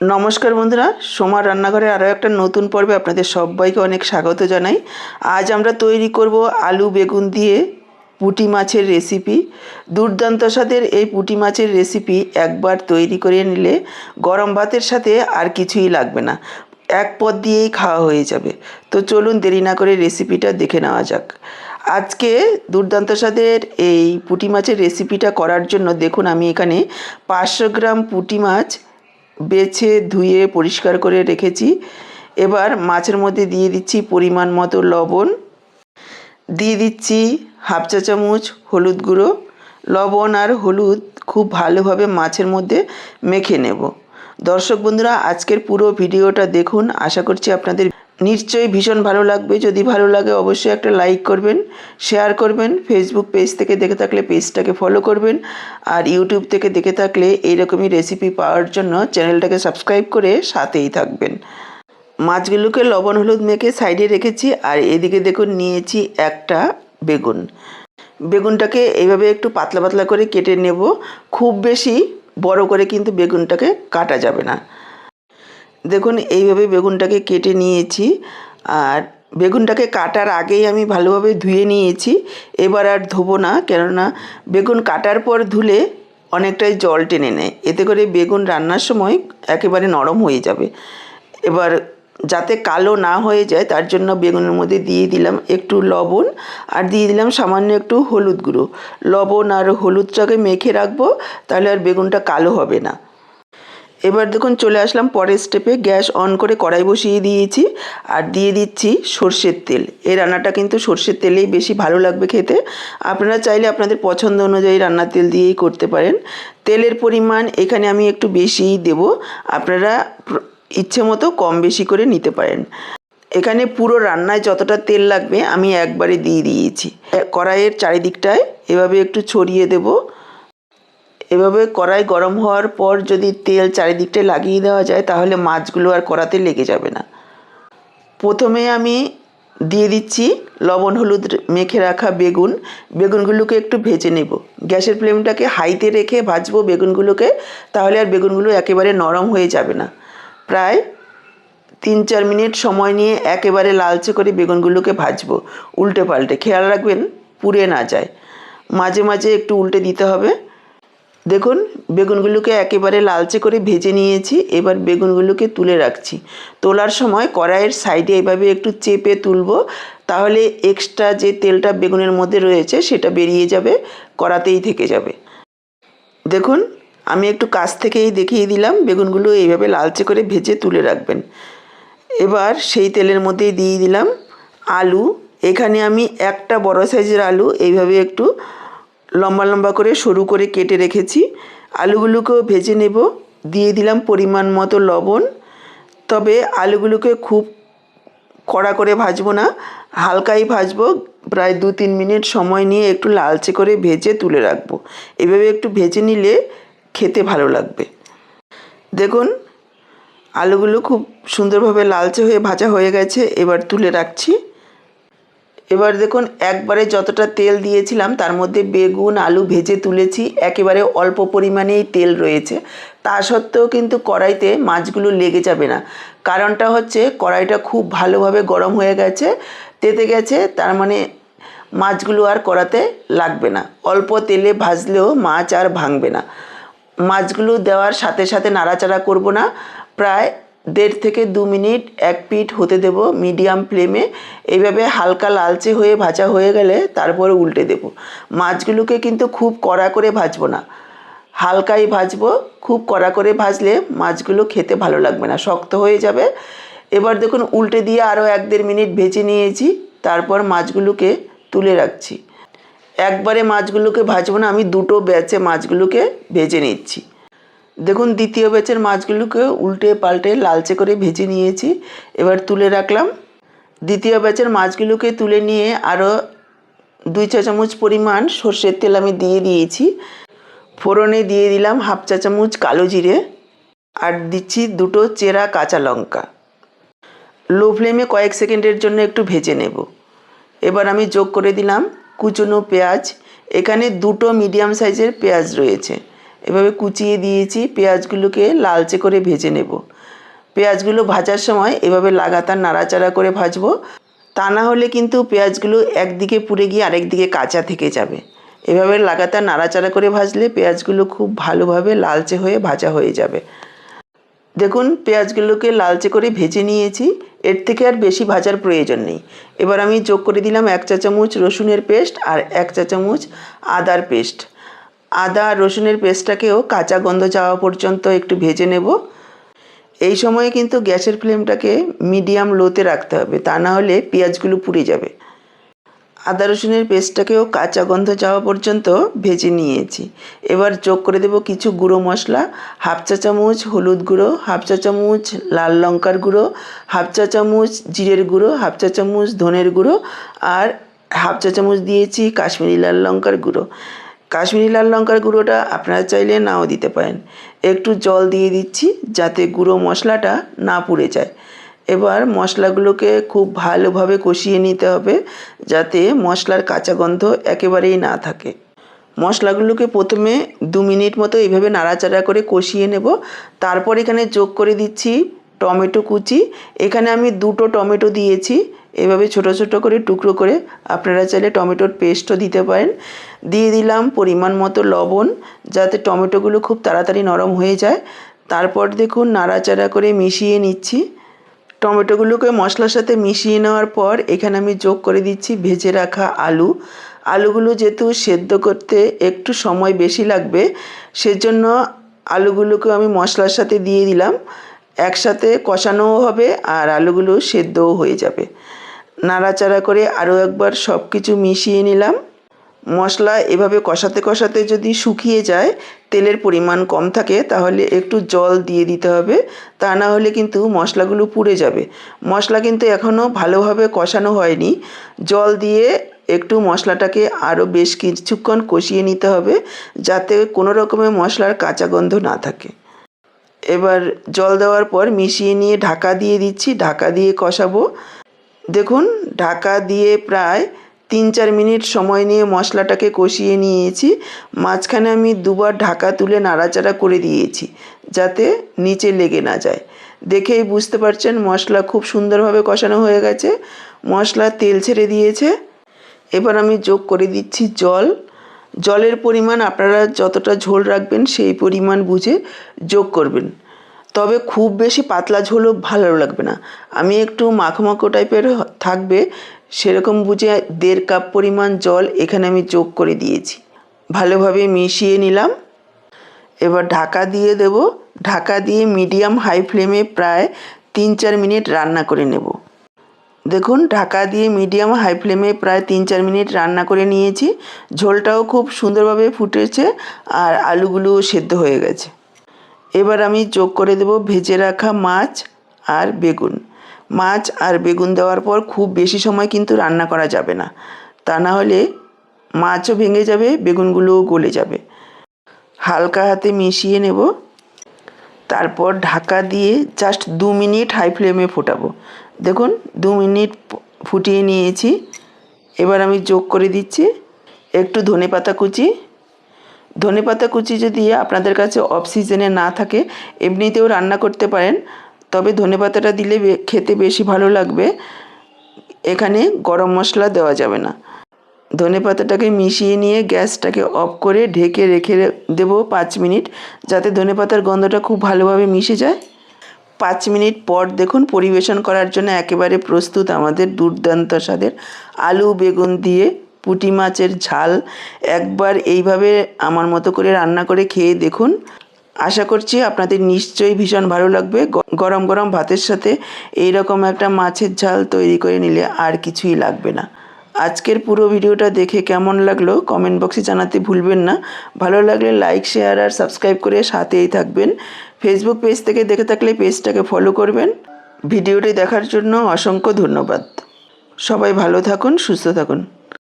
নমস্কার বন্ধুরা, সোমার রান্নাঘরে আরও একটা নতুন পর্বে আপনাদের সবাইকে অনেক স্বাগত জানাই। আজ আমরা তৈরি করব আলু বেগুন দিয়ে পুঁটি মাছের রেসিপি। দুর্দান্ত স্বাদের এই পুঁটি মাছের রেসিপি একবার তৈরি করে নিলে গরম ভাতের সাথে আর কিছুই লাগবে না। এক পদ দিয়েই খাওয়া হয়ে যাবে। তো চলুন দেরি না করে রেসিপিটা দেখে নেওয়া যাক। আজকে দুর্দান্ত স্বাদের এই পুঁটি মাছের রেসিপিটা করার জন্য দেখুন আমি এখানে পাঁচশো গ্রাম পুঁটি মাছ বেছে ধুয়ে পরিষ্কার করে রেখেছি। এবার মাছের মধ্যে দিয়ে দিচ্ছি পরিমাণ মতো লবণ। দিয়ে দিচ্ছি হাফ চা চামচ হলুদ গুঁড়ো। লবণ আর হলুদ খুব ভালোভাবে মাছের মধ্যে মেখে নেব। দর্শক বন্ধুরা, আজকের পুরো ভিডিওটা দেখুন। আশা করছি আপনাদের নিশ্চয়ই ভীষণ ভালো লাগবে। যদি ভালো লাগে অবশ্যই একটা লাইক করবেন শেয়ার করবেন ফেসবুক পেজ থেকে দেখে থাকলে পেজটাকে ফলো করবেন, আর ইউটিউব থেকে দেখে থাকলে এইরকমই রেসিপি পাওয়ার জন্য চ্যানেলটাকে সাবস্ক্রাইব করে সাথেই থাকবেন। মাছগুলোকে লবণ হলুদ মেখে সাইডে রেখেছি, আর এদিকে দেখুন নিয়েছি একটা বেগুন। বেগুনটাকে এইভাবে একটু পাতলা পাতলা করে কেটে নেব, খুব বেশি বড় করে কিন্তু বেগুনটাকে কাটা যাবে না। দেখুন, এইভাবে বেগুনটাকে কেটে নিয়েছি। আর বেগুনটাকে কাটার আগেই আমি ভালোভাবে ধুয়ে নিয়েছি। এবার আর ধোবো না, কেননা বেগুন কাটার পর ধুলে অনেকটাই জল টেনে নেয়। এতে করে বেগুন রান্নার সময় একেবারে নরম হয়ে যাবে। এবার যাতে কালো না হয়ে যায়, তার জন্য বেগুনের মধ্যে দিয়ে দিলাম একটু লবণ আর দিয়ে দিলাম সামান্য একটু হলুদ গুঁড়ো। লবণ আর হলুদটাকে মেখে রাখব, তাহলে আর বেগুনটা কালো হবে না। এবার দেখুন চলে আসলাম পরের স্টেপে গ্যাস অন করে কড়াই বসিয়ে দিয়েছি আর দিয়ে দিচ্ছি সর্ষের তেল। এই রান্নাটা কিন্তু সর্ষের তেলেই বেশি ভালো লাগবে খেতে। আপনারা চাইলে আপনাদের পছন্দ অনুযায়ী রান্নার তেল দিয়েই করতে পারেন। তেলের পরিমাণ এখানে আমি একটু বেশিই দেব। আপনারা ইচ্ছে মতো কম বেশি করে নিতে পারেন। এখানে পুরো রান্নায় যতটা তেল লাগবে আমি একবারে দিয়ে দিয়েছি। কড়াইয়ের চারিদিকটায় এভাবে একটু ছড়িয়ে দেবো। এভাবে কড়াই গরম হওয়ার পর যদি তেল চারিদিকটায় লাগিয়ে দেওয়া যায়, তাহলে মাছগুলো আর কড়াতে লেগে যাবে না। প্রথমে আমি দিয়ে দিচ্ছি লবণ, হলুদ, মেখে রাখা বেগুন। বেগুনগুলোকে একটু ভেজে নেব। গ্যাসের ফ্লেমটাকে হাইতে রেখে ভাজবো বেগুনগুলোকে, তাহলে আর বেগুনগুলো একেবারে নরম হয়ে যাবে না। প্রায় তিন চার মিনিট সময় নিয়ে একেবারে লালচে করে বেগুনগুলোকে ভাজবো উল্টে পাল্টে। খেয়াল রাখবেন, পুড়ে না যায়। মাঝে মাঝে একটু উল্টে দিতে হবে। দেখুন, বেগুনগুলোকে একেবারে লালচে করে ভেজে নিয়েছি, এবার বেগুনগুলোকে তুলে রাখছি। তোলার সময় কড়াইয়ের সাইডে এভাবে একটু চেপে তুলব, তাহলে এক্সট্রা যে তেলটা বেগুনের মধ্যে রয়েছে, সেটা বেরিয়ে যাবে, কড়াতেই থেকে যাবে। দেখুন, আমি একটু কাছ থেকেই দেখিয়ে দিলাম, বেগুনগুলো এইভাবে লালচে করে ভেজে তুলে রাখবেন। এবার সেই তেলের মধ্যেই দিয়ে দিলাম আলু। এখানে আমি একটা বড় সাইজের আলু, এইভাবে একটু লম্বা লম্বা করে সরু করে কেটে রেখেছি। আলুগুলোকেও ভেজে নেব। দিয়ে দিলাম পরিমাণ মতো লবণ। তবে আলুগুলোকে খুব কড়া করে ভাজবো না। হালকাই ভাজবো। প্রায় দু তিন মিনিট সময় নিয়ে একটু লালচে করে ভেজে তুলে রাখব। এভাবে একটু ভেজে নিলে খেতে ভালো লাগবে। দেখুন, আলুগুলো খুব সুন্দরভাবে লালচে হয়ে ভাজা হয়ে গেছে। এবার তুলে রাখছি। এবার দেখুন, একবারে যতটা তেল দিয়েছিলাম, তার মধ্যে বেগুন, আলু ভেজে তুলেছি। একেবারে অল্প পরিমাণেই তেল রয়েছে। তা সত্ত্বেও কিন্তু কড়াইতে মাছগুলো লেগে যাবে না। কারণটা হচ্ছে, কড়াইটা খুব ভালোভাবে গরম হয়ে গেছে, তেতে গেছে, তার মানে মাছগুলো আর কড়াতে লাগবে না। অল্প তেলে ভাজলেও মাছ আর ভাঙবে না। মাছগুলো দেওয়ার সাথে সাথে নাড়াচাড়া করব না। প্রায় দেড় থেকে দু মিনিট এক পিঠ হতে দেব মিডিয়াম ফ্লেমে। এইভাবে হালকা লালচে হয়ে ভাজা হয়ে গেলে তারপরে উল্টে দেব। মাছগুলোকে কিন্তু খুব কড়া করে ভাজবো না। হালকাই ভাজবো, খুব কড়া করে ভাজলে মাছগুলো খেতে ভালো লাগবে না, শক্ত হয়ে যাবে। এবার দেখুন উল্টে দিয়ে আরও এক দেড় মিনিট ভেজে নিয়েছি, তারপর মাছগুলোকে তুলে রাখছি। একবারে মাছগুলোকে ভাজবো না, আমি দুটো ব্যাচে মাছগুলোকে ভেজে নিচ্ছি। দেখুন, দ্বিতীয় ব্যাচের মাছগুলোকে উল্টে পাল্টে লালচে করে ভেজে নিয়েছি। এবার তুলে রাখলাম। দ্বিতীয় ব্যাচের মাছগুলোকে তুলে নিয়ে আরও দুই চা চামচ পরিমাণ সর্ষের তেল আমি দিয়ে দিয়েছি। ফোড়নে দিয়ে দিলাম হাফ চা চামচ কালো জিরে আর দিচ্ছি দুটো চেরা কাঁচা লঙ্কা। লো ফ্লেমে কয়েক সেকেন্ডের জন্য একটু ভেজে নেব। এবার আমি যোগ করে দিলাম কুচনো পেঁয়াজ। এখানে দুটো মিডিয়াম সাইজের পেঁয়াজ রয়েছে। এভাবে কুচিয়ে দিয়েছি, পেঁয়াজগুলোকে লালচে করে ভেজে নেব। পেঁয়াজগুলো ভাজার সময় এভাবে লাগাতার নাড়াচাড়া করে ভাজবো। তা না হলে কিন্তু পেঁয়াজগুলো একদিকে পুড়ে গিয়ে আরেক দিকে কাঁচা থেকে যাবে। এভাবে লাগাতার নাড়াচাড়া করে ভাজলে পেঁয়াজগুলো খুব ভালোভাবে লালচে হয়ে ভাজা হয়ে যাবে। দেখুন, পেঁয়াজগুলোকে লালচে করে ভেজে নিয়েছি। এর থেকে আর বেশি ভাজার প্রয়োজন নেই। এবার আমি যোগ করে দিলাম এক চা চামচ রসুনের পেস্ট আর এক চা চামচ আদার পেস্ট। আদা রসুনের পেস্টটাকেও কাঁচা গন্ধ যাওয়া পর্যন্ত একটু ভেজে নেব। এই সময়ে কিন্তু গ্যাসের ফ্লেমটাকে মিডিয়াম লোতে রাখতে হবে, তা না হলে পেঁয়াজগুলো পুড়ে যাবে। আদা রসুনের পেস্টটাকেও কাঁচা গন্ধ যাওয়া পর্যন্ত ভেজে নিয়েছি। এবার যোগ করে দেব কিছু গুঁড়ো মশলা, হাফ চা চামচ হলুদ গুঁড়ো, হাফ চা চামচ লাল লঙ্কার গুঁড়ো, হাফ চা চামচ জিরের গুঁড়ো, হাফ চা চামচ ধনের গুঁড়ো, আর হাফ চা চামচ দিয়েছি কাশ্মীরি লাল লঙ্কার গুঁড়ো। কাশ্মীরি লাল লঙ্কার গুঁড়োটা আপনারা চাইলে নাও দিতে পারেন। একটু জল দিয়ে দিচ্ছি যাতে গুঁড়ো মশলাটা না পুড়ে যায়। এবার মশলাগুলোকে খুব ভালোভাবে কষিয়ে নিতে হবে যাতে মশলার কাঁচা গন্ধ একেবারেই না থাকে। মশলাগুলোকে প্রথমে দু মিনিট মতো এইভাবে নাড়াচাড়া করে কষিয়ে নেব। তারপর এখানে যোগ করে দিচ্ছি টমেটো কুচি। এখানে আমি দুটো টমেটো দিয়েছি। এভাবে ছোট ছোট করে, টুকরো করে আপনারা চাইলে টমেটোর পেস্টও দিতে পারেন। দিয়ে দিলাম পরিমাণ মতো লবণ, যাতে টমেটোগুলো খুব তাড়াতাড়ি নরম হয়ে যায়। তারপর দেখুন নাড়াচাড়া করে মিশিয়ে নিচ্ছি। টমেটোগুলোকে মশলার সাথে মিশিয়ে নেওয়ার পর এখানে আমি যোগ করে দিচ্ছি ভেজে রাখা আলু। আলুগুলো যেহেতু সেদ্ধ করতে একটু সময় বেশি লাগবে, সেজন্য আলুগুলোকে আমি মশলার সাথে দিয়ে দিলাম। একসাথে কষানোও হবে আর আলুগুলো সেদ্ধও হয়ে যাবে। নাড়াচাড়া করে আরও একবার সব কিছু মিশিয়ে নিলাম। মশলা এভাবে কষাতে কষাতে যদি শুকিয়ে যায়, তেলের পরিমাণ কম থাকে, তাহলে একটু জল দিয়ে দিতে হবে। তা না হলে কিন্তু মশলাগুলো পুড়ে যাবে। মশলা কিন্তু এখনও ভালোভাবে কষানো হয়নি। জল দিয়ে একটু মশলাটাকে আরও বেশ কিছুক্ষণ কষিয়ে নিতে হবে, যাতে কোনো রকমের মশলার কাঁচা গন্ধ না থাকে। এবার জল দেওয়ার পর মিশিয়ে নিয়ে ঢাকা দিয়ে দিচ্ছি, ঢাকা দিয়ে কষাবো। দেখুন, ঢাকা দিয়ে প্রায় তিন চার মিনিট সময় নিয়ে মশলাটাকে কষিয়ে নিয়েছি। মাঝখানে আমি দুবার ঢাকা তুলে নাড়াচাড়া করে দিয়েছি, যাতে নিচে লেগে না যায়। দেখেই বুঝতে পারছেন, মশলা খুব সুন্দরভাবে কষানো হয়ে গেছে। মশলা তেল ছেড়ে দিয়েছে। এবার আমি যোগ করে দিচ্ছি জল। জলের পরিমাণ আপনারা যতটা ঝোল রাখবেন, সেই পরিমাণ বুঝে যোগ করবেন। তবে খুব বেশি পাতলা ঝোলও ভালো লাগবে না। আমি একটু মাখো টাইপের থাকবে, সেরকম বুঝে দেড় কাপ পরিমাণ জল এখানে আমি যোগ করে দিয়েছি। ভালোভাবে মিশিয়ে নিলাম। এবার ঢাকা দিয়ে দেব। ঢাকা দিয়ে মিডিয়াম হাই ফ্লেমে প্রায় তিন চার মিনিট রান্না করে নেব। দেখুন, ঢাকা দিয়ে মিডিয়াম, হাই ফ্লেমে প্রায় তিন চার মিনিট রান্না করে নিয়েছি। ঝোলটাও খুব সুন্দরভাবে ফুটেছে আর আলুগুলোও সেদ্ধ হয়ে গেছে। এবার আমি যোগ করে দেব ভেজে রাখা মাছ আর বেগুন। মাছ আর বেগুন দেওয়ার পর খুব বেশি সময় কিন্তু রান্না করা যাবে না। তা না হলে মাছও ভেঙে যাবে, বেগুনগুলোও গলে যাবে। হালকা হাতে মিশিয়ে নেব। তারপর ঢাকা দিয়ে জাস্ট দু মিনিট হাই ফ্লেমে ফোটাবো। দেখুন, দু মিনিট ফুটিয়ে নিয়েছি। এবার আমি যোগ করে দিচ্ছি একটু ধনে পাতা কুচি। ধনে পাতা কুচি যদি আপনাদের কাছে অফ সিজনে না থাকে, এমনিতেও রান্না করতে পারেন, তবে ধনে পাতাটা দিলে খেতে বেশি ভালো লাগবে। এখানে গরম মশলা দেওয়া যাবে না। ধনে পাতাটাকে মিশিয়ে নিয়ে গ্যাসটাকে অফ করে ঢেকে রেখে দেবো পাঁচ মিনিট, যাতে ধনে পাতার গন্ধটা খুব ভালোভাবে মিশে যায়। পাঁচ মিনিট পর দেখুন পরিবেশন করার জন্য একেবারে প্রস্তুত আমাদের দুর্দান্ত স্বাদের আলু বেগুন দিয়ে পুঁটি মাছের ঝাল। একবার এইভাবে আমার মতো করে রান্না করে খেয়ে দেখুন। আশা করছি আপনাদের নিশ্চয়ই ভীষণ ভালো লাগবে। গরম গরম ভাতের সাথে এই রকম একটা মাছের ঝাল তৈরি করে নিলে আর কিছুই লাগবে না। আজকের পুরো ভিডিওটা দেখে কেমন লাগল কমেন্ট বক্সে জানাতে ভুলবেন না। ভালো লাগলে লাইক, শেয়ার আর সাবস্ক্রাইব করে সাথেই থাকবেন। ফেসবুক পেজ থেকে দেখে থাকলে পেজটাকে ফলো করবেন। ভিডিওটি দেখার জন্য অসংখ্য ধন্যবাদ। সবাই ভালো থাকুন, সুস্থ থাকুন।